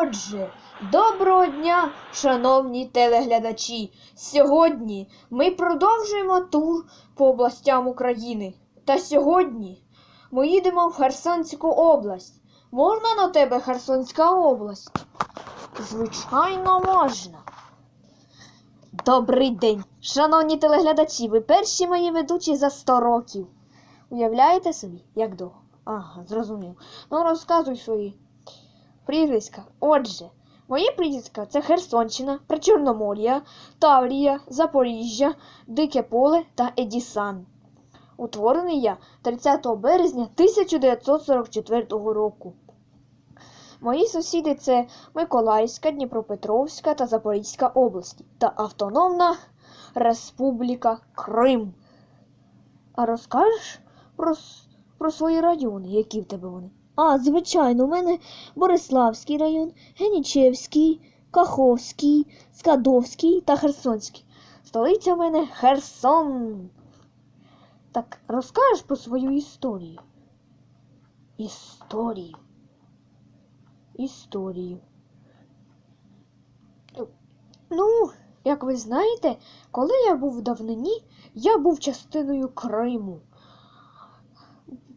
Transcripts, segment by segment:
Отже, доброго дня, шановні телеглядачі. Сьогодні ми продовжуємо тур по областям України. Та сьогодні ми їдемо в Херсонську область. Можна на тебе Херсонська область? Звичайно, можна. Добрий день, шановні телеглядачі. Ви перші мої ведучі за 100 років. Уявляєте собі, як довго? Ага, зрозумів. Ну розказуй свої прізвиська. Отже, мої прізвиська це Херсонщина, Причорномор'я, Таврія, Запоріжжя, Дике Поле та Едісан. Утворений я 30 березня 1944 року. Мої сусіди це Миколаївська, Дніпропетровська та Запорізька області та Автономна Республіка Крим. А розкажеш про, про свої райони, які в тебе вони? А, звичайно, у мене Бориславський район, Генічевський, Каховський, Скадовський та Херсонський. Столиця в мене Херсон. Так розкажеш про свою історію? Історію. Історію. Ну, як ви знаєте, коли я був в давнині, я був частиною Криму.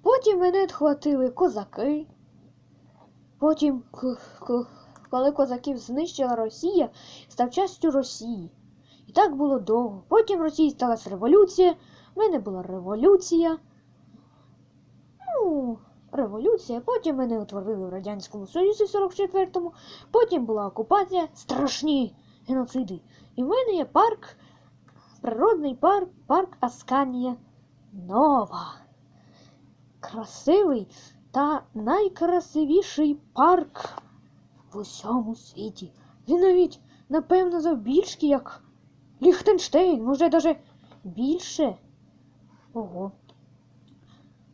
Потім мене відхватили козаки. Потім, коли козаків знищила Росія, став частю Росії. І так було довго. Потім в Росії сталася революція. В мене була революція. Ну, революція. Потім мене утворили в Радянському Союзі в 44-му. Потім була окупація, страшні геноциди. І в мене є парк, природний парк, парк Асканія Нова. Красивий та найкрасивіший парк в усьому світі. Він навіть, напевно, завбільшки, як Ліхтенштейн, може, навіть більше. Ого.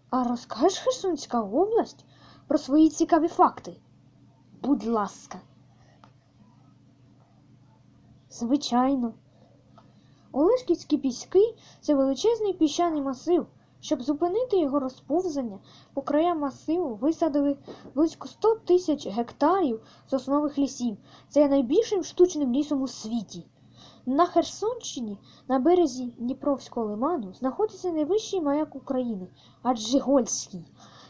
А розкажеш Херсонська область про свої цікаві факти? Будь ласка. Звичайно. Олешківські піски це величезний піщаний масив. Щоб зупинити його розповзання, по краям масиву висадили близько 100 тисяч гектарів соснових лісів. Це є найбільшим штучним лісом у світі. На Херсонщині, на березі Дніпровського лиману, знаходиться найвищий маяк України Аджигольський.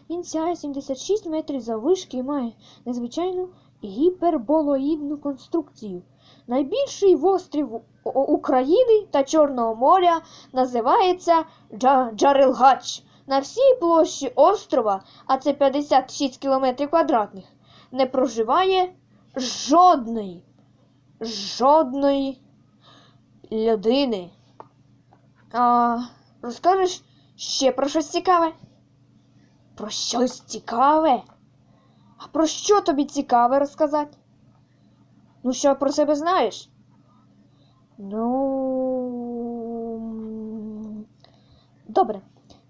Він сяє 76 метрів заввишки і має незвичайну гіперболоїдну конструкцію. Найбільший острів У- У- України та Чорного моря називається Джа- Джарелгач. На всій площі острова, а це 56 кілометрів квадратних, не проживає жодної, жодної людини. А розкажеш ще про щось цікаве? Про щось цікаве? А про що тобі цікаве розказати? Ну, що про себе знаєш? Ну. Добре.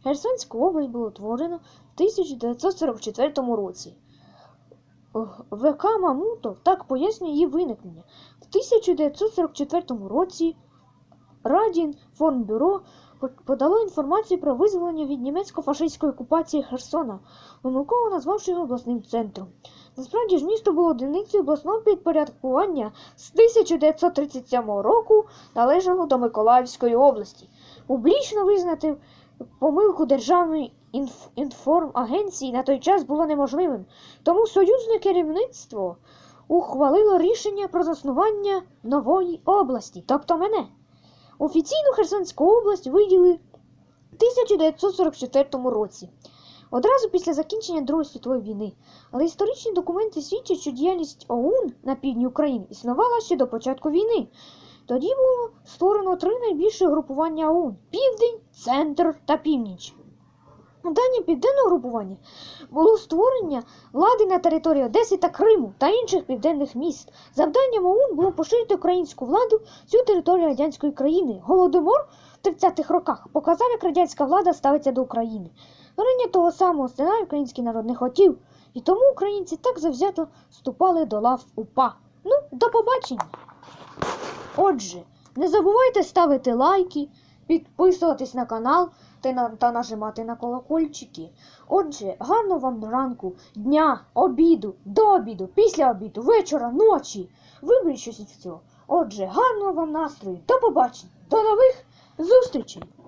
Херсонську область було утворено в 1944 році. ВК Мамутов так пояснює її виникнення. В 1944 році Радінформбюро по- подало інформацію про визволення від німецько-фашистської окупації Херсона, помилково назвавши його обласним центром. Насправді ж місто було одиницею обласного підпорядкування з 1937 року належало до Миколаївської області. Публічно визнати помилку Державної інф- інформагенції на той час було неможливим, тому союзне керівництво ухвалило рішення про заснування нової області, тобто мене. Офіційну Херсонську область виділи в 1944 році, одразу після закінчення Другої світової війни. Але історичні документи свідчать, що діяльність ОУН на півдні України існувала ще до початку війни. Тоді було створено три найбільші групування ОУН Південь, Центр та Північ. Завдання південного групування було створення влади на території Одеси та Криму та інших південних міст. Завданням ОУН було поширити українську владу всю територію радянської країни. Голодомор в 30-х роках показав, як радянська влада ставиться до України. Творення того самого сценарію український народ не хотів, і тому українці так завзято вступали до лав УПА. Ну, до побачення. Отже, не забувайте ставити лайки, підписуватись на канал та, на, та нажимати на колокольчики. Отже, гарного вам ранку, дня, обіду, до обіду, після обіду, вечора, ночі. Виберіть щось із цього. Отже, гарного вам настрою, до побачення, до нових зустрічей!